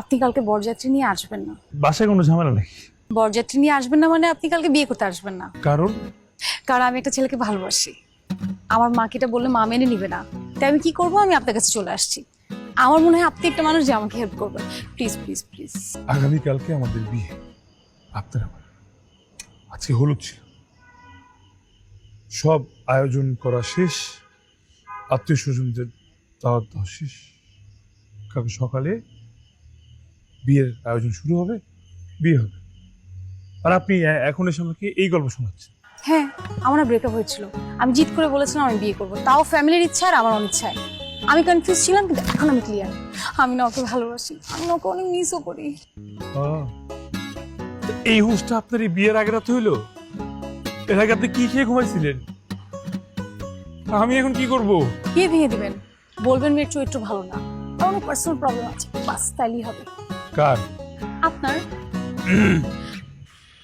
আপনি কালকে বরযাত্রী নিয়ে আসবেন না। বাসায় কোনো ঝামেলা নেই বরযাত্রী নিয়ে আসবেন না মানে আপনি কালকে বিয়ে করতে আসবেন না। কারণ? কারণ আমি একটা ছেলেকে ভালোবাসি। আমার মাকে এটা বললে মা মেনে নিবে না। তাই আমি কি করব? আমি আপনার কাছে চলে আসছি। আমার মনে হয় আপনি একটা মানুষ যে আমাকে হেল্প করবেন। প্লিজ প্লিজ প্লিজ আগামীকালকে আমাদের বিয়ে। আপনার আমার আজকে হলুদ ছিল। সব আয়োজন করা শেষ। আত্মীয় স্বজনদের দাওয়াত দেওয়া শেষ। কালকে সকালে বিয়ের আয়োজন শুরু হবে বিয়ে হবে। আর আপনি এখন এসে আমাকে এই গল্প শোনাচ্ছেন। হ্যাঁ আমার ব্রেকআপ হয়েছিল। আমি জিত করে বলেছিলাম আমি বিয়ে করব। তাও ফ্যামিলির ইচ্ছা আর আমার অনিচ্ছায়। আমি কনফিউজ ছিলাম কিন্তু এখন আমি ক্লিয়ার আমি না ওকে ভালোবাসি আমি না ওকে অনেক মিসও করি। এই হুসটা আপনার এই বিয়ের আগে রাতে হইল? এর আগে আপনি কি খেয়ে ঘুমাইছিলেন? আমি এখন কি করব? বিয়ে ভেঙে দিবেন। বলবেন মেয়ের চরিত্র ভালো না। আমার অনেক পার্সোনাল প্রবলেম আছে। বাস তাইলেই হবে। কার? আপনার?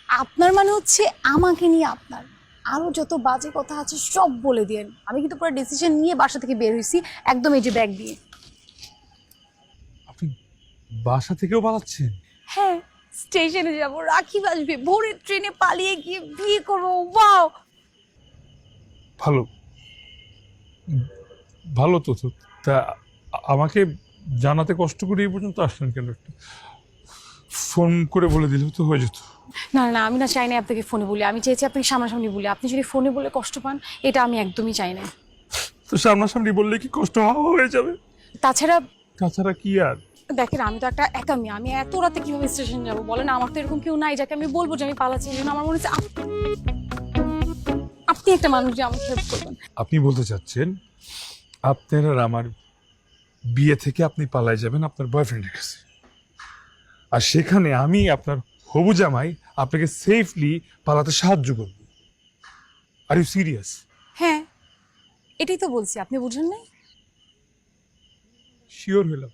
আপনার মানে হচ্ছে আমাকে নিয়ে আপনার। আরও যত বাজে কথা আছে সব বলে দিয়েন। আমি কিন্তু পুরো ডিসিশন নিয়ে বাসা থেকে বের হয়েছি একদম এই যে ব্যাগ দিয়ে। আপনি বাসা থেকেও পালাচ্ছেন? হ্যাঁ স্টেশনে যাব রাখি বাজবে ভোরের ট্রেনে পালিয়ে গিয়ে বিয়ে করব ওয়াও! ভালো। ভালো তো তো। তা আমাকে জানাতে কষ্ট করে এই পর্যন্ত আসলেন কেন একটু? ফোন করে বলে দিলেও তো হয়ে যেত। না না আমি না চাই না আপনাকে ফোনে বলি। আমি চেয়েছি আপনি সামনাসামনি বলি। আপনি যদি ফোনে বলে কষ্ট পান এটা আমি একদমই চাই না তো সামনাসামনি বললে কি কষ্ট হওয়া হয়ে যাবে? তাছাড়া তাছাড়া কি আর? দেখেন আমি তো একটা একা মেয়ে আমি এত রাতে কীভাবে স্টেশন যাব বলেন? আমার তো এরকম কেউ নাই যাকে আমি বলব যে আমি পালাচ্ছি এই জন্য আমার মনে হচ্ছে আপ- আপনি একটা মানুষ যে আমাকে হেল্প করবেন। আপনি বলতে চাচ্ছেন আপনার আর আমার বিয়ে থেকে আপনি পালায় যাবেন আপনার বয়ফ্রেন্ডের কাছে। আর সেখানে আমি আপনার হবু জামাই আপনাকে সেফলি পালাতে সাহায্য করব। আর ইউ সিরিয়াস হ্যাঁ এটাই তো বলছি আপনি বুঝেন নাই? শিওর হইলাম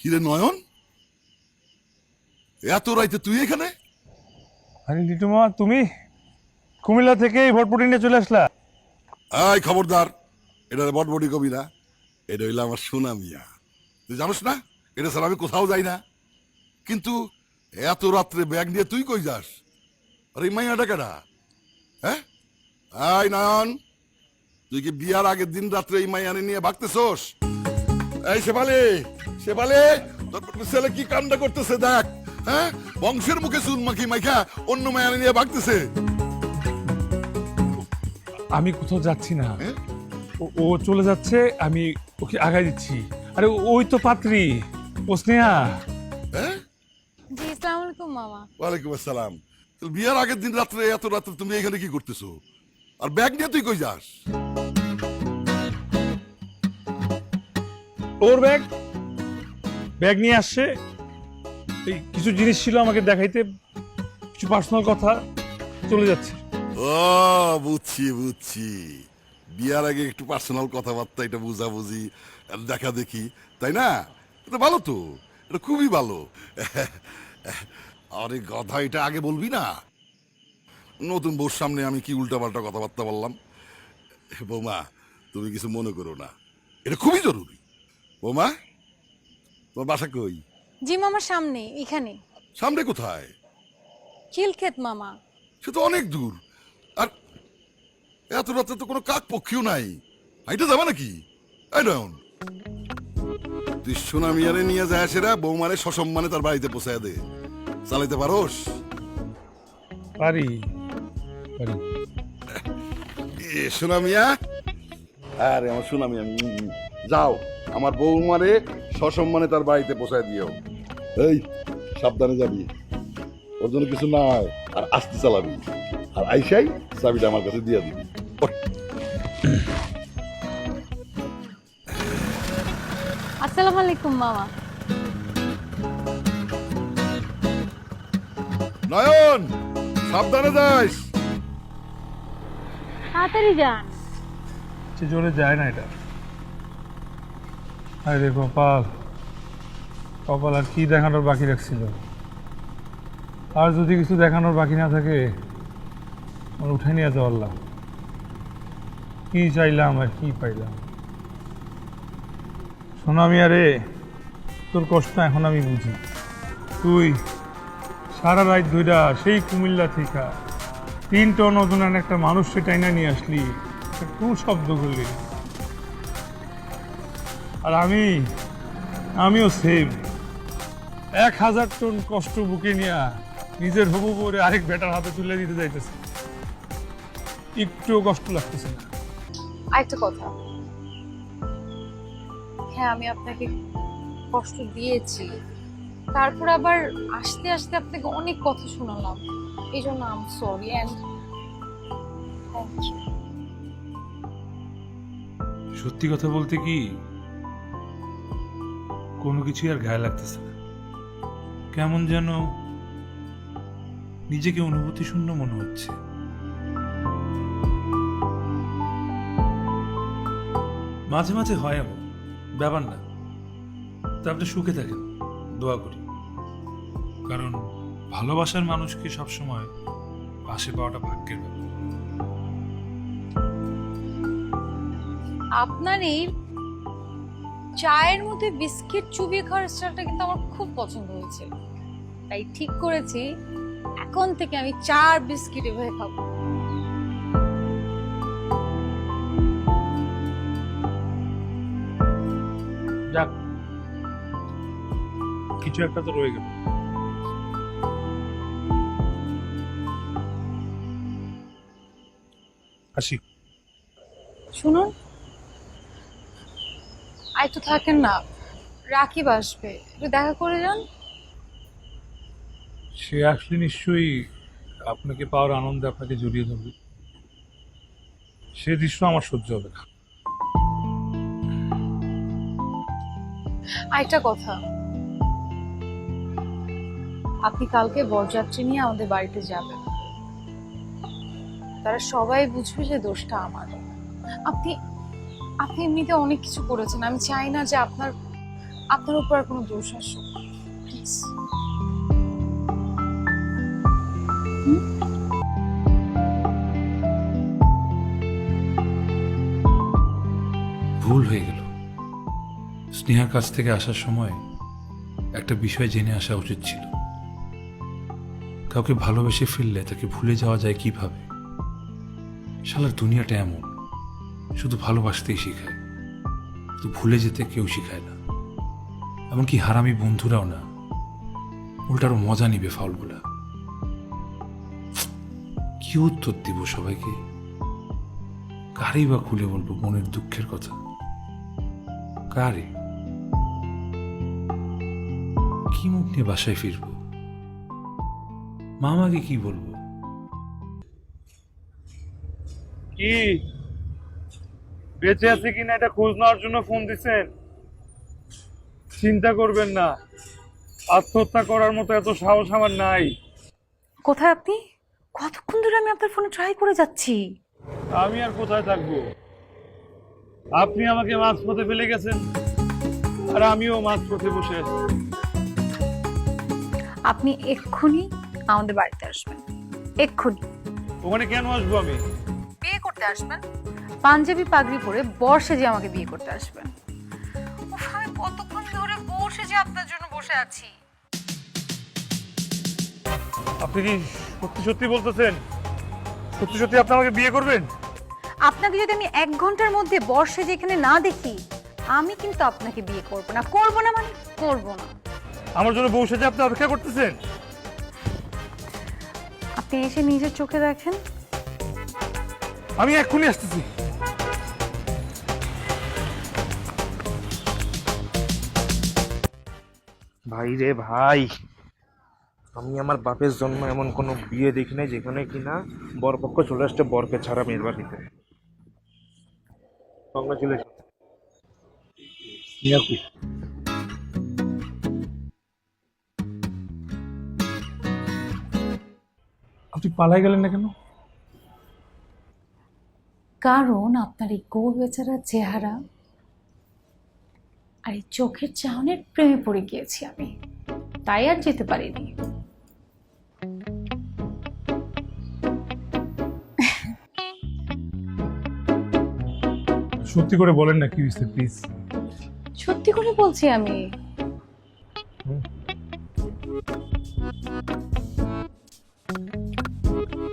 কিরে নয়ন? এত রাইতে তুই এখানে? আরে লিটু মামা তুমি? কুমিল্লা থেকে এই ভটপটি নিয়ে চলে আসলা? আয় খবরদার। এটা বটবটি কবি না। এটা হইল আমার সোনা মিয়া তুই জানোস না? এটা স্যার আমি কোথাও যাই না। কিন্তু এত রাত্রে ব্যাগ নিয়ে তুই কই যাস? আরে এই মাইয়াটা কেডা হ্যাঁ? আয় নয়ন তুই কি বিয়ার আগের দিন রাত্রে এই মাইয়ানে নিয়ে ভাগতেছোস? এই শেফালি শেফালি তোর ছেলে কি কাণ্ড করতেছে দেখ। হ্যাঁ? বংশের মুখে চুন মাখি মাইখা অন্য মায়ানে নিয়ে ভাগতেছে আমি কোথাও যাচ্ছি না। হ্যাঁ? ও- ও চলে যাচ্ছে আমি ওকে আগায় দিচ্ছি। আরে ওই তো পাত্রী ও স্নেহা। হ্যাঁ? জি আসসালামু আলাইকুম মামা। ওয়ালাইকুম আসসালাম। তাহলে বিয়ার আগের দিন রাত্রে এত রাত্রে তুমি এখানে কি করতেছো? আর ব্যাগ নিয়ে তুই কই যাস? ওর ব্যাগ ব্যাগ নিয়ে আসছে এই কিছু জিনিস ছিল আমাকে দেখাইতে, কিছু পার্সোনাল কথা চলে যাচ্ছে। ও, বুঝছি বুঝছি। বিয়ার আগে একটু পার্সোনাল কথাবার্তা, এটা বুঝাবুঝি, দেখা দেখি, তাই না? এটা ভালো তো, এটা খুবই ভালো। আরে কথা এটা আগে বলবি না? নতুন বউর সামনে আমি কি উল্টাপাল্টা কথাবার্তা বললাম? বৌমা, তুমি কিছু মনে করো না। এটা খুবই জরুরি। বৌমা, তোমার বাসা কই? জি আমার সামনে এখানে। সামনে কোথায়? খিলক্ষেত মামা। সে তো অনেক দূর। আর এত রাতে তো কোনো কাক পক্ষীও নাই। হাইটা যাবে নাকি? এই নয়ন। তুই সোনা নিয়ে যায় সেরা বৌমারে সসম্মানে তার বাড়িতে পৌঁছায় দে। চালাইতে পারোস? পারি পারি। এ সোনা মিয়া আরে আমার সোনা মিয়া উম, উম। যাও। আমার বউ বৌমারে সসম্মানে তার বাড়িতে পৌঁছায় দিও। এই সাবধানে যাবি। ওর জন্য কিছু নাই আর আস্তে চালাবি। আর আইসাই চাবিটা আমার কাছে দিয়ে দিবি। আসসালামু আলাইকুম মামা। নয়ন সাবধানে যাস। তাড়াতাড়ি যান। জোরে যায় না এটা। আরে কপাল কপাল আর কি দেখানোর বাকি রাখছিল? আর যদি কিছু দেখানোর বাকি না থাকে, আমার উঠে নিয়ে যাওয়ার লাভ। কি চাইলাম আর কি পাইলাম? শোনা আমি আরে, তোর কষ্ট এখন আমি বুঝি। তুই সারা রাত ধইরা সেই কুমিল্লা থেকে, তিন টন ওজনের একটা মানুষ সেটাই না নিয়ে আসলি কোন শব্দ করলি। আর আমি আমিও সেম এক হাজার টন কষ্ট বুকে নিয়ে নিজের হবু করে আরেক বেটার হাতে তুলে দিতে যাইতেছে। একটুও কষ্ট লাগতেছে না। আরেকটা কথা। হ্যাঁ আমি আপনাকে কষ্ট দিয়েছি। তারপর আবার আস্তে আস্তে আপনাকে অনেক কথা শোনালাম। এই জন্য I'm sorry and thank you সত্যি কথা বলতে কি কোনো কিছুই আর গায়ে লাগতেছে না। কেমন যেন নিজেকে অনুভূতি শূন্য মনে হচ্ছে। মাঝে মাঝে হয় এমন, ব্যাপার না। তা আপনি সুখে থাকেন, দোয়া করি। কারণ ভালোবাসার মানুষকে সবসময় পাশে পাওয়াটা ভাগ্যের ব্যাপার। আপনার এই চায়ের মধ্যে বিস্কিট চুবিয়ে খাওয়ার স্টাইলটা কিন্তু আমার খুব পছন্দ হয়েছে তাই ঠিক করেছি এখন থেকে আমি চার বিস্কিট এভাবে খাব। যাক কিছু একটা তো রয়ে গেল। আসি। শুনুন আর একটু থাকেন না। রাকিব আসবে। একটু দেখা করে যান। সে আসলে নিশ্চয়ই আপনাকে পাওয়ার আনন্দে আপনাকে জড়িয়ে ধরবে। সে দৃশ্য আমার সহ্য হবে না। আরেকটা কথা। আপনি কালকে বরযাত্রী নিয়ে আমাদের বাড়িতে যাবেন। তারা সবাই বুঝবে যে দোষটা আমার। আপনি আপনি এমনিতে অনেক কিছু করেছেন। আমি চাই না যে আপনার আপনার উপর আর কোনো দোষ আসুক। প্লিজ ভুল হয়ে গেল। স্নেহার কাছ থেকে আসার সময় একটা বিষয় জেনে আসা উচিত ছিল। কাউকে ভালোবেসে ফেললে তাকে ভুলে যাওয়া যায় কীভাবে? শালার দুনিয়াটা এমন। শুধু ভালোবাসতেই শেখায়। কিন্তু ভুলে যেতে কেউ শেখায় না। এমনকি হারামি বন্ধুরাও না। উল্টারও মজা নিবে ফাউলগুলা। কি উত্তর দিব সবাইকে? কারই বা খুলে বলব মনের দুঃখের কথা? কারে? কি মুখ নিয়ে বাসায় ফিরবো? মামাকে কি বলব? কি? বেঁচে আছে কিনা এটা খোঁজ নেওয়ার জন্য ফোন দিচ্ছেন? চিন্তা করবেন না। আত্মহত্যা করার মতো এত সাহস আমার নাই। কোথায় আপনি? কতক্ষণ ধরে আমি আপনার ফোনে ট্রাই করে যাচ্ছি? আমি আর কোথায় থাকব? আপনি আমাকে মাছ পথে ফেলে গেছেন আর আমিও মাছ পথে বসে আছি। আপনি এক্ষুনি আমাদের বাড়িতে আসবেন। এক্ষুনি। ওখানে কেন আসব আমি? করতে আসবেন। পাঞ্জাবি পাগড়ি পরে বর্ষে যে আমাকে বিয়ে করতে আসবেন। উফ, আমি কতক্ষণ ধরে বসে যে আপনার জন্য বসে আছি। আপনি কি সত্যি সত্যি বলতেছেন? সত্যি সত্যি আপনি আমাকে বিয়ে করবেন? আপনাকে যদি আমি এক ঘণ্টার মধ্যে বর্ষে যেখানে না দেখি আমি কিন্তু আপনাকে বিয়ে করব না। করব না মানে করব না। আমার জন্য বউ সেজে আপনি অপেক্ষা করতেছেন? আপনি এসে নিজের চোখে দেখেন। আমি এক্ষুনি আসতেছি। ভাই রে ভাই আমি আমার বাপের জন্ম এমন কোনো বিয়ে দেখি নাই যেখানে কিনা বরপক্ষ চলে আসছে বরকে ছাড়া মেয়ের বাড়িতে। কংগ্রাচুলেশন আপনি পালাই গেলেন না কেন? কারণ আপনার এই গোল বেচারা চেহারা আর এই চোখের চাহনের প্রেমে পড়ে গিয়েছি আমি। তাই আর যেতে পারিনি। সত্যি করে বলেন না কি হয়েছে প্লিজ সত্যি করে বলছি আমি।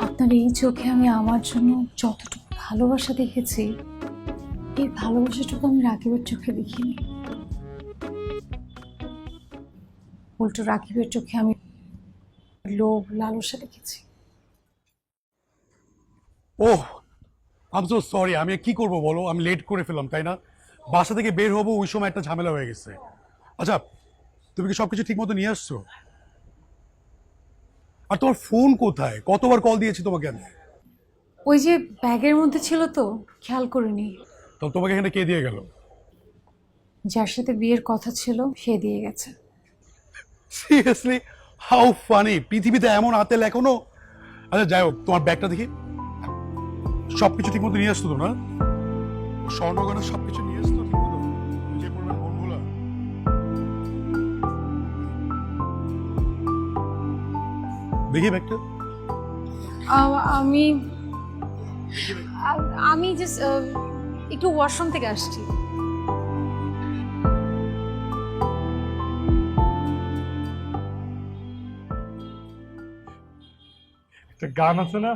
আপনার এই চোখে আমি আমার জন্য যতটুকু ভালোবাসা দেখেছি, এই ভালোবাসাটুকু আমি রাকিবের চোখে দেখিনি। উল্টো রাকিবের চোখে আমি লোভ, লালসা দেখেছি। ওহ আম সো সরি আমি কি করব বলো? আমি লেট করে ফেললাম, তাই না? বাসা থেকে বের হব, ওই সময় একটা ঝামেলা হয়ে গেছে। আচ্ছা তুমি কি সবকিছু ঠিক মতো নিয়ে আসছো? আর তোমার ফোন কোথায়? কতবার কল দিয়েছি তোমাকে আমি? ওই যে ব্যাগের মধ্যে ছিল তো খেয়াল করিনি। তো তোমাকে এখানে কে দিয়ে গেল? যার সাথে বিয়ের কথা ছিল সে দিয়ে গেছে। সিরিয়াসলি হাউ ফানি পৃথিবীতে এমন আতেল এখনও আচ্ছা যাই হোক তোমার ব্যাগটা দেখি। সবকিছু ঠিক মতো নিয়ে আসতো তো না? স্বর্ণগণের সবকিছু নিয়ে আসতো ঠিক মতো যে পরিমাণ মনগুলা দেখি ব্যাগটা। আমি আমি একটু ওয়াশরুম থেকে আসছি। একটা গান আছে না?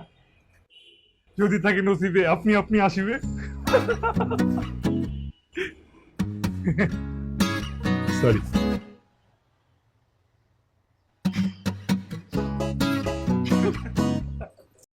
যদি থাকে নসিবে, আপনি আপনি আসিবে। সরি